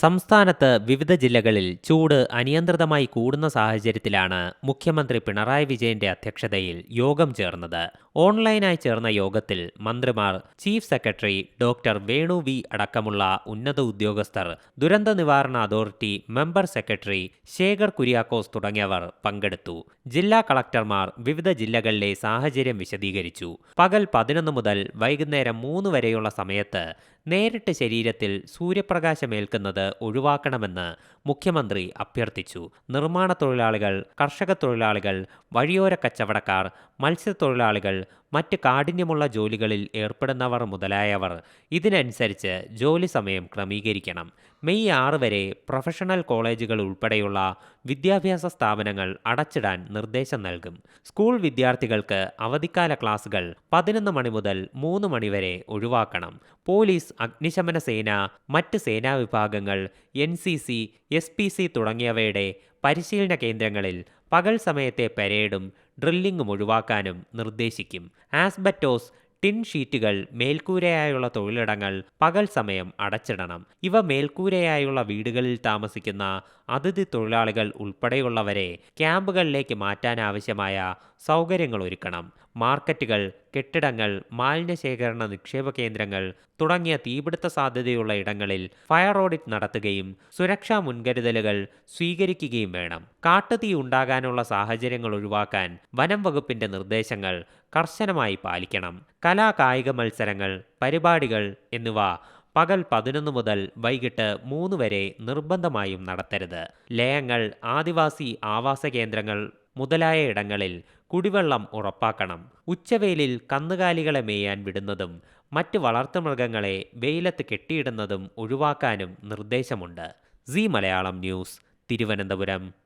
സംസ്ഥാനത്ത് വിവിധ ജില്ലകളിൽ ചൂട് അനിയന്ത്രിതമായി കൂടുന്ന സാഹചര്യത്തിലാണ് മുഖ്യമന്ത്രി പിണറായി വിജയന്റെ അധ്യക്ഷതയിൽ യോഗം ചേർന്നത്. ഓൺലൈനായി ചേർന്ന യോഗത്തിൽ മന്ത്രിമാർ chief secretary doctor Venu V അടക്കമുള്ള ഉന്നത ഉദ്യോഗസ്ഥർ ദുരന്ത നിവാരണ authority member secretary Sekhar Kuriakose തുടങ്ങിയവർ പങ്കെടുത്തു. ജില്ലാ കളക്ടർമാർ വിവിധ ജില്ലകളിലെ സാഹചര്യം വിശദീകരിച്ചു. പകൽ പതിനൊന്ന് മുതൽ വൈകുന്നേരം മൂന്ന് വരെയുള്ള സമയത്ത് നേരിട്ട് ശരീരത്തിൽ സൂര്യപ്രകാശമേൽക്കുന്നത് ഒഴിവാക്കണമെന്ന് മുഖ്യമന്ത്രി അഭ്യർത്ഥിച്ചു. നിർമ്മാണ തൊഴിലാളികൾ കർഷക തൊഴിലാളികൾ വഴിയോര കച്ചവടക്കാർ മത്സ്യത്തൊഴിലാളികൾ മറ്റ് കാഠിന്യമുള്ള ജോലികളിൽ ഏർപ്പെടുന്നവർ മുതലായവർ ഇതിനനുസരിച്ച് ജോലി സമയം ക്രമീകരിക്കണം. മെയ് ആറ് വരെ പ്രൊഫഷണൽ കോളേജുകൾ ഉൾപ്പെടെയുള്ള വിദ്യാഭ്യാസ സ്ഥാപനങ്ങൾ അടച്ചിടാൻ നിർദ്ദേശം നൽകും. സ്കൂൾ വിദ്യാർത്ഥികൾക്ക് അവധിക്കാല ക്ലാസുകൾ പതിനൊന്ന് മണി മുതൽ മൂന്ന് മണിവരെ ഒഴിവാക്കണം. പോലീസ് അഗ്നിശമന സേന മറ്റ് സേനാ വിഭാഗങ്ങൾ N C C S P C തുടങ്ങിയവയുടെ പരിശീലന കേന്ദ്രങ്ങളിൽ പകൽ സമയത്തെ പരേഡും ഡ്രില്ലിംഗും ഒഴിവാക്കാനും നിർദ്ദേശിക്കും. ആസ്ബറ്റോസ് ടിൻ ഷീറ്റുകൾ മേൽക്കൂരയായുള്ള തൊഴിലിടങ്ങൾ പകൽ സമയം അടച്ചിടണം. ഇവ മേൽക്കൂരയായുള്ള വീടുകളിൽ താമസിക്കുന്ന അതിഥി തൊഴിലാളികൾ ഉൾപ്പെടെയുള്ളവരെ ക്യാമ്പുകളിലേക്ക് മാറ്റാനാവശ്യമായ സൗകര്യങ്ങൾ ഒരുക്കണം. മാർക്കറ്റുകൾ കെട്ടിടങ്ങൾ മാലിന്യശേഖരണ നിക്ഷേപ കേന്ദ്രങ്ങൾ തുടങ്ങിയ തീപിടുത്ത സാധ്യതയുള്ള ഇടങ്ങളിൽ ഫയർ ഓഡിറ്റ് നടത്തുകയും സുരക്ഷാ മുൻകരുതലുകൾ സ്വീകരിക്കുകയും വേണം. കാട്ടുതീ ഉണ്ടാകാനുള്ള സാഹചര്യങ്ങൾ ഒഴിവാക്കാൻ വനം വകുപ്പിന്റെ നിർദ്ദേശങ്ങൾ കർശനമായി പാലിക്കണം. കലാകായിക മത്സരങ്ങൾ പരിപാടികൾ എന്നിവ പകൽ പതിനൊന്ന് മുതൽ വൈകിട്ട് മൂന്ന് വരെ നിർബന്ധമായും നടത്തരുത്. ലയങ്ങൾ ആദിവാസി ആവാസ കേന്ദ്രങ്ങൾ മുതലായ ഇടങ്ങളിൽ കുടിവെള്ളം ഉറപ്പാക്കണം. ഉച്ചവെയിലിൽ കന്നുകാലികളെ മേയാൻ വിടുന്നതും മറ്റ് വളർത്തുമൃഗങ്ങളെ വെയിലത്ത് കെട്ടിയിടുന്നതും ഒഴിവാക്കാനും നിർദ്ദേശമുണ്ട്. C Malayalam news Thiruvananthapuram.